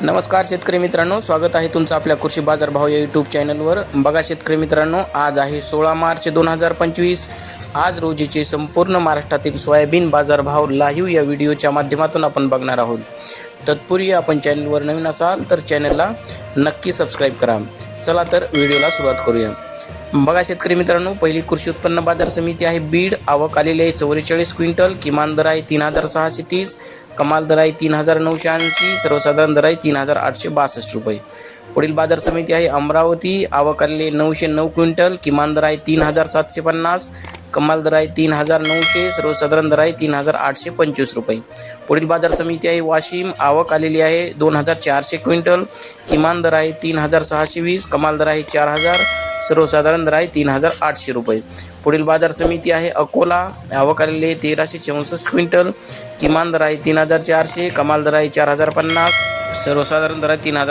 नमस्कार शेतकरी मित्रांनो स्वागत आहे तुमचं आपल्या कृषी बाजार भाव या यूट्यूब चॅनलवर बघा शेतकरी मित्रांनो आज आहे सोळा मार्च दोन हजार पंचवीस. आज रोजीचे संपूर्ण महाराष्ट्रातील सोयाबीन बाजारभाव लाईव्ह या व्हिडिओच्या माध्यमातून आपण बघणार आहोत. तत्पूर्वी आपण चॅनलवर नवीन असाल तर चॅनलला नक्की सबस्क्राईब करा. चला तर व्हिडिओला सुरुवात करूया. बघा शेतकरी मित्रांनो पहिली कृषी उत्पन्न बाजार समिती आहे बीड. आवक आलेली आहे चौवेचाळीस क्विंटल. किमान दर आहे तीन हजार सहाशे तीस. कमाल दर आहे तीन हजार नऊशे ऐंशी. सर्वसाधारण दर आहे तीन हजार आठशे बासष्ट रुपये. पुढील बाजार समिती आहे अमरावती. आवक आलेली नऊशे नऊ क्विंटल. किमान दर आहे तीन हजार सातशे पन्नास. कमाल दर आहे तीन हजार नऊशे. सर्वसाधारण दर आहे तीन हजार आठशे पंचवीस रुपये. पुढील बाजार समिती आहे वाशिम. आवक आलेली आहे दोन हजार चारशे क्विंटल. किमान दर आहे तीन हजार सहाशे वीस. कमाल दर आहे चार हजार. सर्वसाधारण दर आहे तीन हजार आठशे रुपये. पुढील बाजार समिती आहे अकोला. आवक आलेली आहे तेराशे चौसष्ट क्विंटल. किमान दर आहे तीन हजार चारशे कमाल दर आहे चार हजार पन्नास. सर्वसाधारण दर आहे तीन हजार